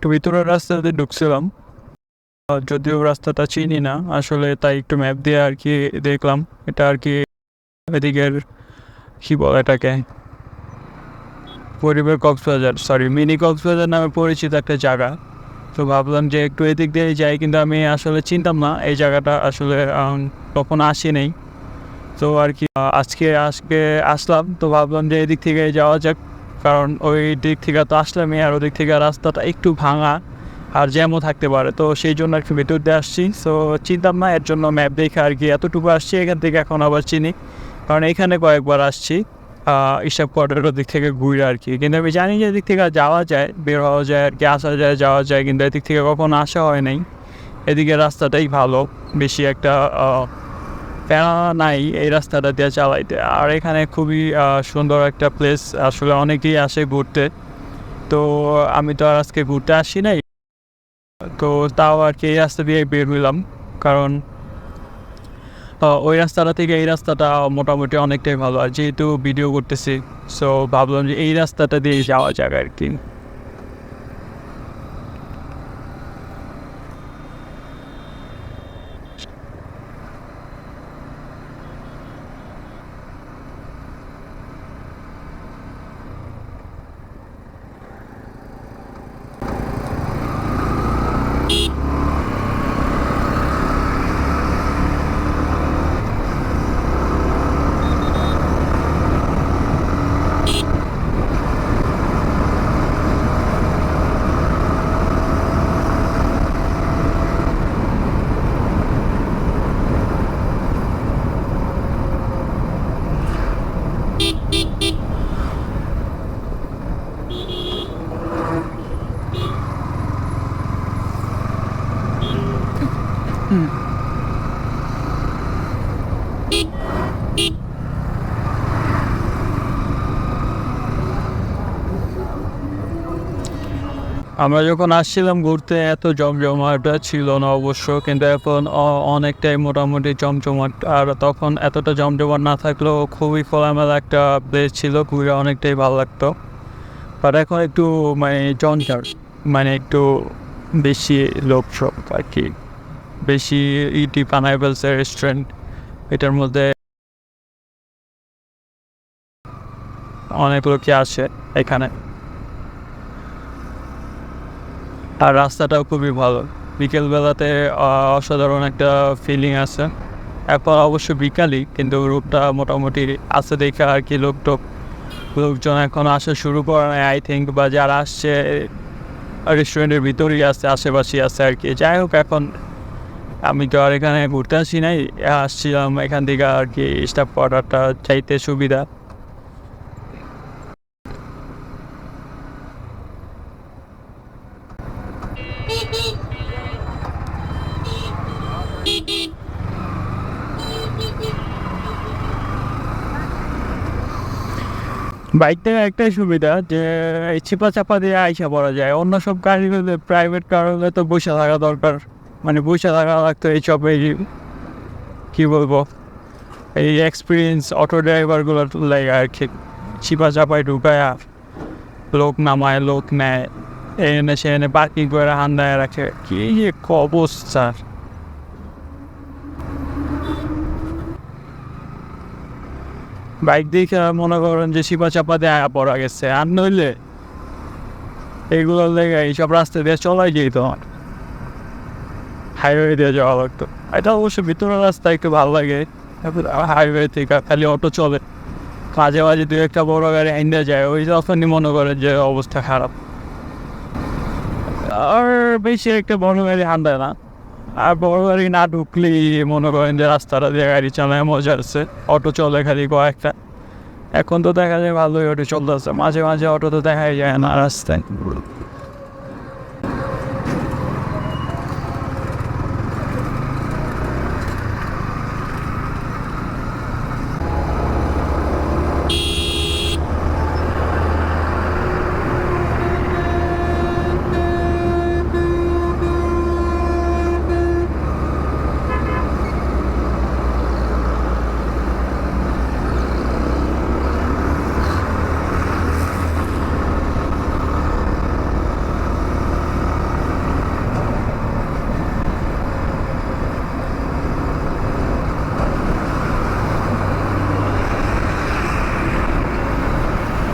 একটু ভিতরের রাস্তাতে ঢুকছিলাম। যদিও রাস্তাটা চিনি না, আসলে তাই একটু ম্যাপ দিয়ে আর কি দেখলাম। এটা আর কি এদিকের কি বলে এটাকে? পরিবার কক্সবাজার সরি মিনি কক্সবাজার নামে পরিচিত একটা জায়গা। তো ভাবলাম যে একটু এদিক দিয়ে যাই, কিন্তু আমি আসলে চিনতাম না, এই জায়গাটা আসলে তখন আসি নেই তো আর কি আজকে আজকে আসলাম, তো ভাবলাম যে এদিক থেকে যাওয়া যাক। কারণ ওই দিক থেকে তো আসলামই আর ওদিক থেকে রাস্তাটা একটু ভাঙা আর জ্যামও থাকতে পারে। তো সেই জন্য আর কি ভেতর দিয়ে আসছি। সো চিনতাম না, এর জন্য ম্যাপ দেখে আর কি এতটুকু আসছি, এখান থেকে এখন আবার চিনি। কারণ এখানে কয়েকবার আসছি ইসাব কোয়ার্টারের দিক থেকে ঘুরে আর কি। কিন্তু আমি জানি যে এদিক থেকে যাওয়া যায়, বের হওয়া যায় আর কি, আসা যায়, যাওয়া যায়, কিন্তু এদিক থেকে কখনো আসা হয় নাই। এদিকে রাস্তাটাই ভালো, বেশি একটা প্যারা নাই এই রাস্তাটা দিয়ে চালাইতে। আর এখানে খুবই সুন্দর একটা প্লেস আসলে অনেকেই আসে ঘুরতে। তো আমি তো আর আজকে ঘুরতে আসি নাই। তো তাও আর কি এই রাস্তা দিয়ে বের হইলাম। কারণ ওই রাস্তাটা থেকে এই রাস্তাটা মোটামুটি অনেকটাই ভালো। আর যেহেতু ভিডিও করতেছি সো ভাবলাম যে এই রাস্তাটা দিয়ে যাওয়া যাক আর কি। আমরা যখন আসছিলাম ঘুরতে, এত জমজমাটা ছিল না অবশ্য, কিন্তু এখন অনেকটাই মোটামুটি জমজমাট। আর তখন এতটা জমজমাট না থাকলেও খুবই খোলামেলা একটা প্লেস ছিল, ঘুরে অনেকটাই ভালো লাগতো। বাট এখন একটু মানে জঞ্জাট মানে একটু বেশি লোক সব আর কি। বেশি ইটি পানাইবেলসের রেস্টুরেন্ট এটার মধ্যে অনেক লোকই আসে এখানে? আর রাস্তাটাও খুবই ভালো। বিকেলবেলাতে অসাধারণ একটা ফিলিং আছে। এখন অবশ্য বিকালই, কিন্তু রূপটা মোটামুটি আছে দেখে আর কি লোক টোক। লোকজন এখন আসা শুরু করে নাই আই থিঙ্ক বা যারা আসছে রেস্টুরেন্টের ভিতরেই আছে, আশেপাশে আছে আর কি। যাই হোক, এখন আমি তো আর এখানে ঘুরতে আসি নাই। আসছিলাম এখান থেকে আর কি স্টাফ কোয়ার্টারটা চাইতে সুবিধা। বাইক থেকে একটাই সুবিধা যে চিপা চাপা দিয়ে আইসা পড়া যায়। অন্য সব গাড়ি হলে প্রাইভেট কার হলে তো বসে থাকা দরকার। মানে বসে থাকা লাগতো এই সব এই কী বলব? এই এক্সপিরিয়েন্স অটো ড্রাইভারগুলো লাগে আর কি। চিপা চাপায় ঢুকায়া লোক নামায়, লোক নেয়, এনে সেনে পার্কিং করে হান্দায় রাখে। কি যে অবস্থা। বাইক দেখে মনে করেন যে শিপা চাপা দিয়ে পড়া গেছে। আর নইলে এইগুলো লেগে এইসব রাস্তা দিয়ে চলাই যেত হাইওয়ে দিয়ে যাওয়া লাগতো। এটা অবশ্য ভিতরের রাস্তা একটু ভালো লাগে। হাইওয়ে থেকে খালি অটো চলে। কাজে বাজে দু একটা বড় গাড়ি আইন্দা যায়। ওই তখনই মনে করে যে অবস্থা খারাপ। আর বেশি একটা বড় গাড়ি হান্দায় না। আর বড় গাড়ি না ঢুকলেই মনে করেন যে রাস্তাটা দিয়ে গাড়ি চালায়, মজা আছে অটো চলে খালি কয়েকটা। এখন তো দেখা যায় ভালোই অটো চলতেছে মাঝে মাঝে অটো তো দেখাই যায় না রাস্তায়।